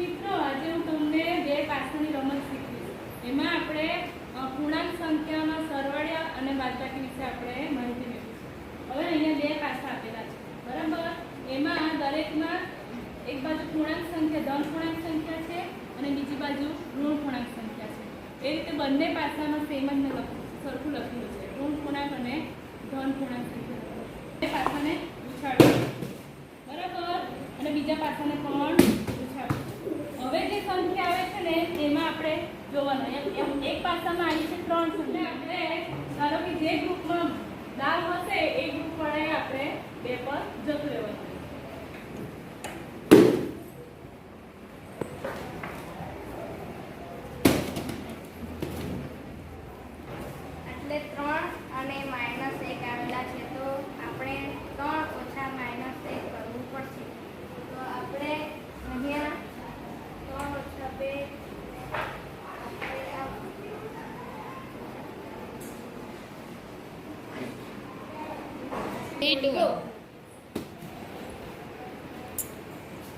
મિત્રો, આજે હું તમને બે પાસાની રમત શીખવીશ. એમાં આપણે પૂર્ણાંક સંખ્યામાં સરવાળ્યા અને બાદબાકી વિશે આપણે માહિતી મેળવીશું. હવે અહીંયા બે પાસા આપેલા છે. બરાબર? એમાં દરેકમાં એક બાજુ પૂર્ણાંક સંખ્યા ધન પૂર્ણાંક સંખ્યા છે અને બીજી બાજુ ઋણ પૂર્ણાંક સંખ્યા છે. એ રીતે બંને પાસામાં સેમ જ મેં લખ્યું સરખું લખેલું છે. ઋણ પૂર્ણાંક અને ધન પૂર્ણાંક સંખ્યા. બે પાસાને ઉછાળ. બરાબર? અને બીજા પાસાને પણ ઉછાળો હવે જે સંખ્યા આવે છે ને એમાં આપણે જોવાનું એમ એમ એક પાસામાં આવી છે ત્રણ આપણે ધારો કે જે ગ્રુપમાં દાવ હશે એ ગ્રુપ વડે આપણે બે પર જતું રહેવાનું. એટલે ત્રણ એક ઓછા એક કારણ તો આપણે હજી ત્રણ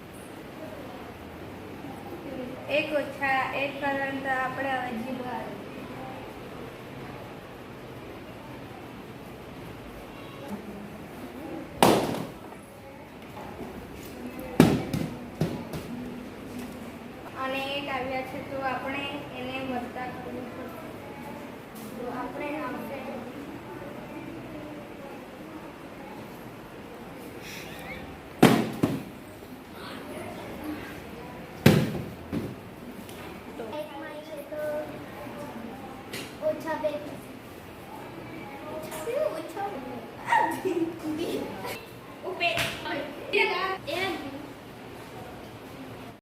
ઓછા બે એક ઓછા એક કરવાનું તો આપણે હવે જીરો આવે અને એક આવ્યા છે તો આપણે એને উঠাবে উঠাবে উঠাবে